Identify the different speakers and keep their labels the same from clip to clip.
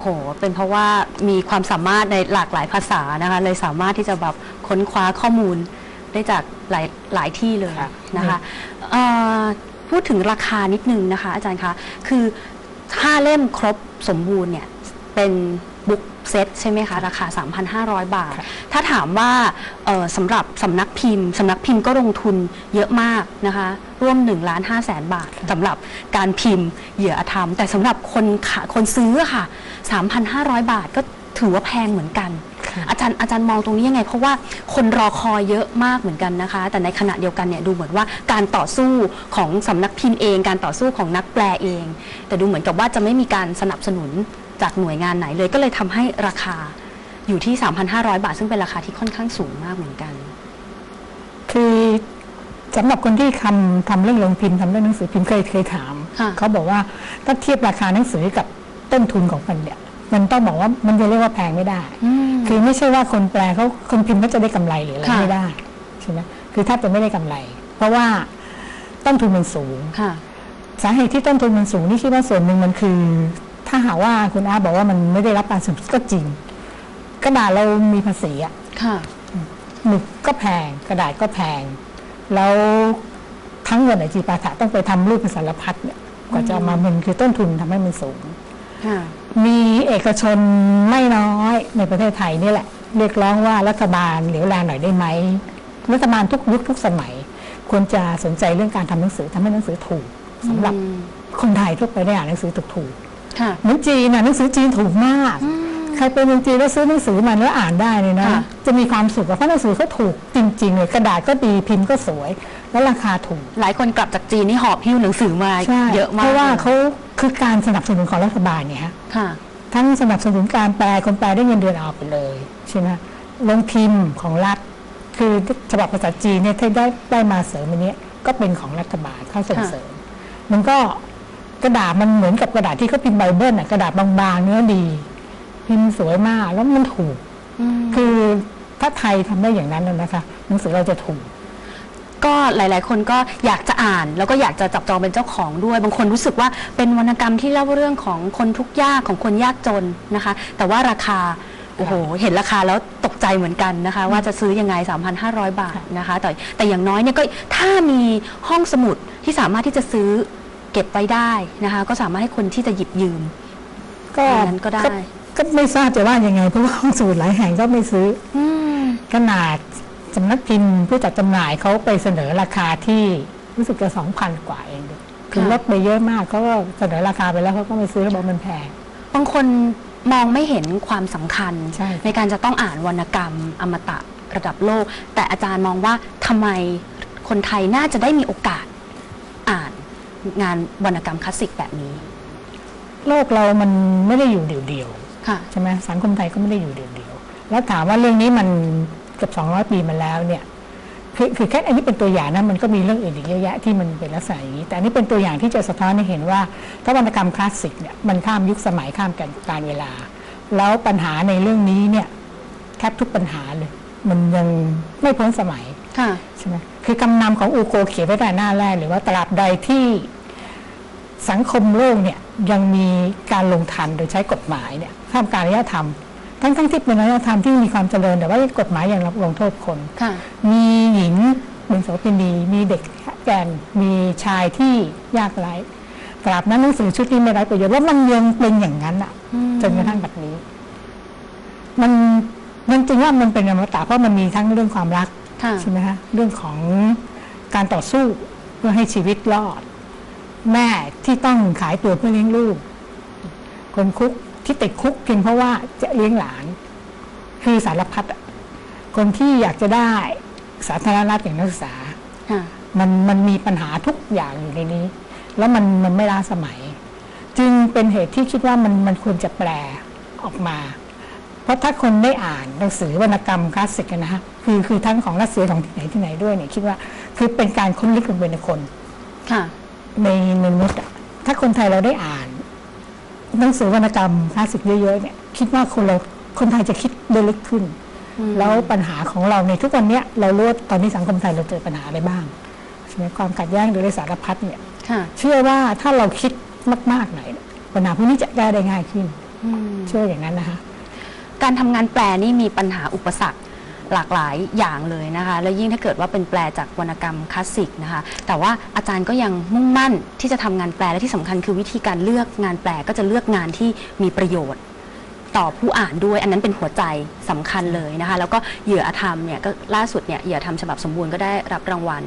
Speaker 1: โห เป็นเพราะว่ามีความสามารถในหลากหลายภาษานะคะเลยสามารถที่จะแบบค้นคว้าข้อมูลได้จากหลายหลายที่เลย
Speaker 2: ครับ
Speaker 1: นะคะเอ่อพูดถึงราคานิดนึงนะคะ อาจารย์คะ คือถ้าเล่มครบสมบูรณ์เนี่ยเป็น บุ๊กเซตใช่ไหมคะ ราคา 3,500 บาท
Speaker 2: ครับ
Speaker 1: ถ้าถามว่าเอ่อสำหรับสำนักพิมพ์สำนักพิมพ์ก็ลงทุนเยอะมากนะคะ ร่วม1ล้าน5แสนบาทสำหรับการพิมพ์เหยื่ออธรรม แต่สำหรับคนขาคนซื้ออะค่ะ 3,500 บาทก็ถือว่าแพงเหมือนกัน
Speaker 2: ค่ะ
Speaker 1: อาจารย์อาจารย์มองตรงนี้ยังไง เพราะว่าคนรอคอยเยอะมากเหมือนกันนะคะ แต่ในขณะเดียวกันเนี่ยดูเหมือนว่าการต่อสู้ของสำนักพิมพ์เอง การต่อสู้ของนักแปลเอง แต่ดูเหมือนกับว่าจะไม่มีการสนับสนุน จากหน่วยงานไหนเลย ก็เลยทำให้ราคาอยู่ที่ 3,500 บาท ซึ่งเป็นราคาที่ค่อนข้างสูงมากเหมือนกัน
Speaker 2: คือสำหรับคนที่ทำทำเรื่องลงพิมพ์ทำเรื่องหนังสือพิมพ์เคยเคยถาม
Speaker 1: ค่ะ
Speaker 2: เขาบอกว่าถ้าเทียบราคาหนังสือกับต้นทุนของมันเนี่ย มันต้องบอกว่ามันจะเรียกว่าแพงไม่ได้
Speaker 1: อืม
Speaker 2: คือไม่ใช่ว่าคนแปลเขาคนพิมพ์เขาจะได้กำไรหรืออะไร
Speaker 1: ค่ะ
Speaker 2: ไม่ได้ใช่ไหมคือถ้าจะไม่ได้กำไร เพราะว่าต้นทุนมันสูง
Speaker 1: ค่ะ
Speaker 2: สาเหตุที่ต้นทุนมันสูงนี่คิดว่าส่วนหนึ่งมันคือ ถ้าหากว่าคุณอาบอกว่ามันไม่ได้รับการสนับสนุนก็จริง กระดาษเรามีภาษีอะ
Speaker 1: ค่ะ
Speaker 2: หมึกก็แพง กระดาษก็แพง แล้วทั้งเงินไอจีปาถะต้องไปทำรูปเป็นสารพัดเนี่ยกว่าจะเอามามันคือต้นทุนทำให้มันสูง
Speaker 1: ค่ะ
Speaker 2: มีเอกชนไม่น้อยในประเทศไทยนี่แหละ เรียกร้องว่ารัฐบาลเหลียวแลหน่อยได้ไหมรัฐบาลทุกยุคทุกสมัย ควรจะสนใจเรื่องการทำหนังสือทำให้หนังสือถูกสำหรับ
Speaker 1: อืม
Speaker 2: คนไทยทั่วไปได้อ่านหนังสือถูกถูก
Speaker 1: ค่ะ
Speaker 2: ๆ เหมือนจีนน่ะหนังสือจีนถูกมาก ใครไปเมืองจีนแล้วซื้อหนังสือมาแล้วอ่านได้เนี่ยนะ
Speaker 1: ค่ะ
Speaker 2: จะมีความสุขอะเพราะหนังสือเขาถูกจริงๆเลยกระดาษก็ดีพิมพ์ก็สวย แล้วราคาถูก
Speaker 1: หลายคนกลับจากจีนนี่หอบหิ้วหนังสือมา
Speaker 2: ใช่
Speaker 1: เยอะมาก
Speaker 2: เพราะว่า
Speaker 1: ลย
Speaker 2: เขาคือการสนับสนุนของรัฐบาลเนี่ยฮะ
Speaker 1: ค่ะ
Speaker 2: ทั้งสนับสนุนการแปลคนแปลได้เงินเดือนเอาไปเลยใช่ไหมลงพิมพ์ของรัฐ คือฉบับภาษาจีนเนี่ยที่ได้ได้มาเสริมอันเนี้ยก็เป็นของรัฐบาลเข้าส่ง
Speaker 1: ค่ะ
Speaker 2: เสริม มันก็ กระดาษมันเหมือนกับกระดาษที่เขาพิมพ์ไบเบิลน่ะกระดาษบางๆเนื้อดี พิมพ์สวยมากแล้วมันถูก
Speaker 1: อืม
Speaker 2: คือถ้าไทยทำได้อย่างนั้นน่ะนะคะหนังสือเราจะถูก
Speaker 1: ก็หลาย ๆ คนก็อยากจะอ่าน แล้วก็อยากจะจับจองเป็นเจ้าของด้วย บางคนรู้สึกว่าเป็นวรรณกรรมที่เล่าเรื่องของคนทุกข์ยากของคนยากจนนะคะ แต่ว่าราคาโอ้โหเห็นราคาแล้วตกใจเหมือนกันนะคะ ว่าจะซื้อยังไง 3,500 บาทนะคะ แต่แต่อย่างน้อยเนี่ยก็ถ้ามีห้องสมุดที่สามารถที่จะซื้อ เก็บไว้ได้นะคะ ก็สามารถให้คนที่จะหยิบยืม
Speaker 2: ก็
Speaker 1: อย่างนั้นก็ได้
Speaker 2: ก็ไม่ทราบจะว่ายังไง เพราะว่าห้องสมุดหลายแห่งก็ไม่ซื้อ
Speaker 1: อืม
Speaker 2: ขนาดสำนักพิมพ์ผู้จัดจำหน่ายเขาไปเสนอราคาที่รู้สึกจะสองพันกว่าเองด้วยคือลดไปเยอะมากเขาก็เสนอราคาไปแล้วเขาก็ไม่ซื้อแล้วบอกมันแพง
Speaker 1: บางคนมองไม่เห็นความสำคัญ
Speaker 2: ใช่
Speaker 1: การจะต้องอ่านวรรณกรรม อมตะระดับโลก แต่อาจารย์มองว่าทำไมคนไทยน่าจะได้มีโอกาสอ่าน งานวรรณกรรมคลาสสิกแบบนี้
Speaker 2: โลกเรามันไม่ได้อยู่เดี่ยว
Speaker 1: ค่ะ
Speaker 2: ๆใช่ไหมสังคมไทยก็ไม่ได้อยู่เดี่ยวๆแล้วถามว่าเรื่องนี้มันเกือบ200 ปีมาแล้วเนี่ยคือคือแค่อันนี้เป็นตัวอย่างนะมันก็มีเรื่องอื่นอีกเยอะแยะที่มันเป็นลักษณะอย่างนี้ แต่อันนี้เป็นตัวอย่างที่จะสะท้อนให้เห็นว่าถ้าวรรณกรรมคลาสสิกเนี่ยมันข้ามยุคสมัยข้ามกันการเวลา แล้วปัญหาในเรื่องนี้เนี่ยแทบทุกปัญหาเลย มันยังไม่พ้นสมัย
Speaker 1: ค่ะ
Speaker 2: ใช่ไหม คือกำนำของอูโกเขียนไว้แต่หน้าแรกเลยว่าตราบใดที่สังคมโลกเนี่ยยังมีการลงทันโดยใช้กฎหมายเนี่ยท่ามกลารอารยธรรม ทั้งทั้งๆที่เป็นอารยธรรมที่มีความเจริญแต่ว่ากฎหมายยังรับลงโทษคน
Speaker 1: ค่ะ
Speaker 2: มีหญิงเป็นโสเภณีมีเด็กแกนมีชายที่ยากไร้ตราบนั้นหนังสือชุดนี้ไม่ไร้ประโยชน์แล้วมันยังเป็นอย่างนั้นอะ
Speaker 1: อืม
Speaker 2: จนกระทั่งบัดนี้ มันมันจริงว่ามันเป็นอมตะเพราะมันมีทั้งเรื่องความรัก
Speaker 1: ค่ะ
Speaker 2: ใช่ไหมฮะเรื่องของการต่อสู้เพื่อให้ชีวิตรอด แม่ที่ต้องขายตัวเพื่อเลี้ยงลูก คนคุกที่ติดคุกเพียงเพราะว่าจะเลี้ยงหลาน คือสารพัดอะคนที่อยากจะได้สาธารณรัฐอย่างนักศึกษา
Speaker 1: ค่ะ
Speaker 2: มันมันมีปัญหาทุกอย่างอยู่ในนี้ แล้วมันมันไม่ล้าสมัย จึงเป็นเหตุที่คิดว่ามันมันควรจะแปลออกมาเพ ราะถ้าคนได้อ่านหนังสือวรรณกรรมคลาสสิกอะนะฮะคือคือทั้งของรัสเซียของที่ไหนที่ไหนด้วยเนี่ยคิดว่าคือเป็นการค้นลึกลงไปในคน
Speaker 1: ค่ะ
Speaker 2: ในในมนุษย์อะถ้าคนไทยเราได้อ่าน หนังสือวรรณกรรมคลาสสิกเยอะๆเนี่ยคิดว่าคนเราคนไทยจะคิดได้ลึกขึ้น
Speaker 1: อืม
Speaker 2: แล้วปัญหาของเราในทุกวันเนี้ยเรารู้ว่าตอนนี้สังคมไทยเราเจอปัญหาอะไรบ้างใช่ไหมความขัดแย้งหรืออะไรสารพัดเนี่ย
Speaker 1: ค่ะ
Speaker 2: เชื่อว่าถ้าเราคิดมากๆหน่อยเนี่ยปัญหาพวกนี้จะแก้ได้ง่ายขึ้น
Speaker 1: อืม
Speaker 2: เชื่ออย่างนั้นนะคะ
Speaker 1: การทำงานแปลนี่มีปัญหาอุปสรรคหลากหลายอย่างเลยนะคะ แล้วยิ่งถ้าเกิดว่าเป็นแปลจากวรรณกรรมคลาสสิกนะคะ แต่ว่าอาจารย์ก็ยังมุ่งมั่นที่จะทำงานแปลและที่สำคัญคือวิธีการเลือกงานแปลก็จะเลือกงานที่มีประโยชน์ ต่อผู้อ่านด้วย อันนั้นเป็นหัวใจสำคัญเลยนะคะ แล้วก็เหยื่ออธรรมเนี่ยก็ล่าสุดเนี่ยเหยื่ออธรรมฉบับสมบูรณ์ก็ได้รับรางวัล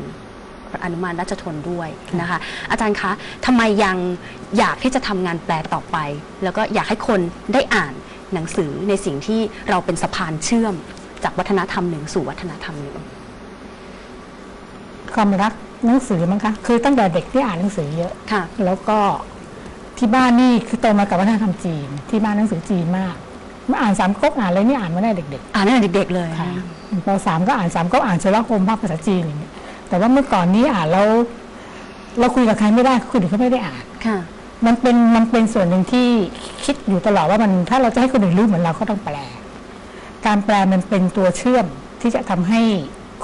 Speaker 1: อนุมานราชทนด้วยนะคะ อาจารย์คะทำไมยังอยากที่จะทำงานแปลต่อไป แล้วก็อยากให้คนได้อ่าน หนังสือในสิ่งที่เราเป็นสะพานเชื่อมจากวัฒนธรรมหนึ่งสู่วัฒนธรรมหนึ่ง
Speaker 2: ความรักหนังสือมั้งคะคือตั้งแต่เด็กที่อ่านหนังสือเยอะ
Speaker 1: ค่ะ
Speaker 2: แล้วก็ที่บ้านนี่คือโตมากับวัฒนธรรมจีน ที่บ้านหนังสือจีนมากมาอ่านสามก๊กอ่านอะไรนี่อ่านมาได้เด็ก
Speaker 1: อ่านตั้งแต่เด็ก ๆ เลย
Speaker 2: ๆค่ะปสามก็อ่านสามก๊กอ่านเชลโฮมภาคภาษาจีนอย่างเงี้ยแต่ว่าเมื่อก่อนนี้อ่านแล้วเราคุยกับใครไม่ได้คนอื่นเขาไม่ได้อ่าน
Speaker 1: ค่ะ
Speaker 2: มันเป็นมันเป็นส่วนหนึ่งที่คิดอยู่ตลอดว่ามันถ้าเราจะให้คนอื่นรู้เหมือนเราก็ต้องแปล การแปลมันเป็นตัวเชื่อมที่จะทำให้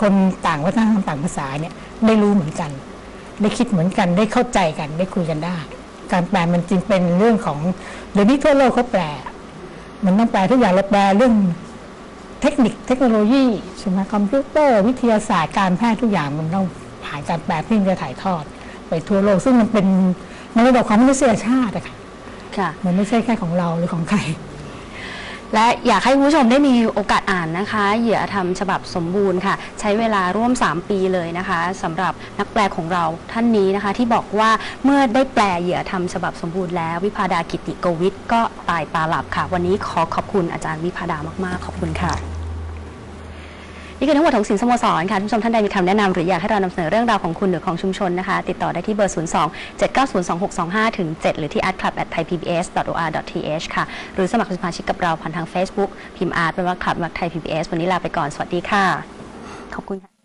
Speaker 2: คนต่างวัฒนธรรมต่างภาษาเนี่ยได้รู้เหมือนกัน ได้คิดเหมือนกันได้เข้าใจกันได้คุยกันได้ การแปลมันจึงเป็นเรื่องของเดี๋ยวนี้ทั่วโลกเขาแปล มันต้องแปลทุกอย่างเราแปลเรื่องเทคนิคเทคโนโลยีใช่ไหมคอมพิวเตอร์ วิทยาศาสตร์การแพทย์ทุกอย่างมันต้องผ่านการแปลเพื่อที่จะถ่ายทอด ไปทั่วโลกซึ่งมันเป็น ระดับของมนุษยชาติอะค่ะ
Speaker 1: ค่ะ
Speaker 2: มันไม่ใช่แค่ของเราหรือของใคร
Speaker 1: และอยากให้คุณผู้ชมได้มีโอกาสอ่านนะคะ เหยื่อธรรมฉบับสมบูรณ์ค่ะ ใช้เวลาร่วม 3 ปีเลยนะคะสำหรับนักแปลของเราท่านนี้นะคะ ที่บอกว่าเมื่อได้แปลเหยื่อธรรมฉบับสมบูรณ์แล้ว วิพาดากิติโกวิทก็ตายตาหลับค่ะ วันนี้ขอขอบคุณอาจารย์วิพาดามากๆ ขอบคุณค่ะ นี่คือทั้งหมดของสินสโมสรค่ะ ท่านผู้ชมท่านใดมีคำแนะนำหรืออยากให้เรานำเสนอเรื่องราวของคุณหรือของชุมชนนะคะ ติดต่อได้ที่เบอร์ 02 790 2625ถึง7หรือที่ @club at thaipbs.or.th ค่ะ หรือสมัครสมาชิกกับเราผ่านทาง Facebook พิมพ์อาร์ตเป็นว่าคลับมักไทย PBS วันนี้ลาไปก่อน สวัสดีค่ะ ขอบคุณค่ะ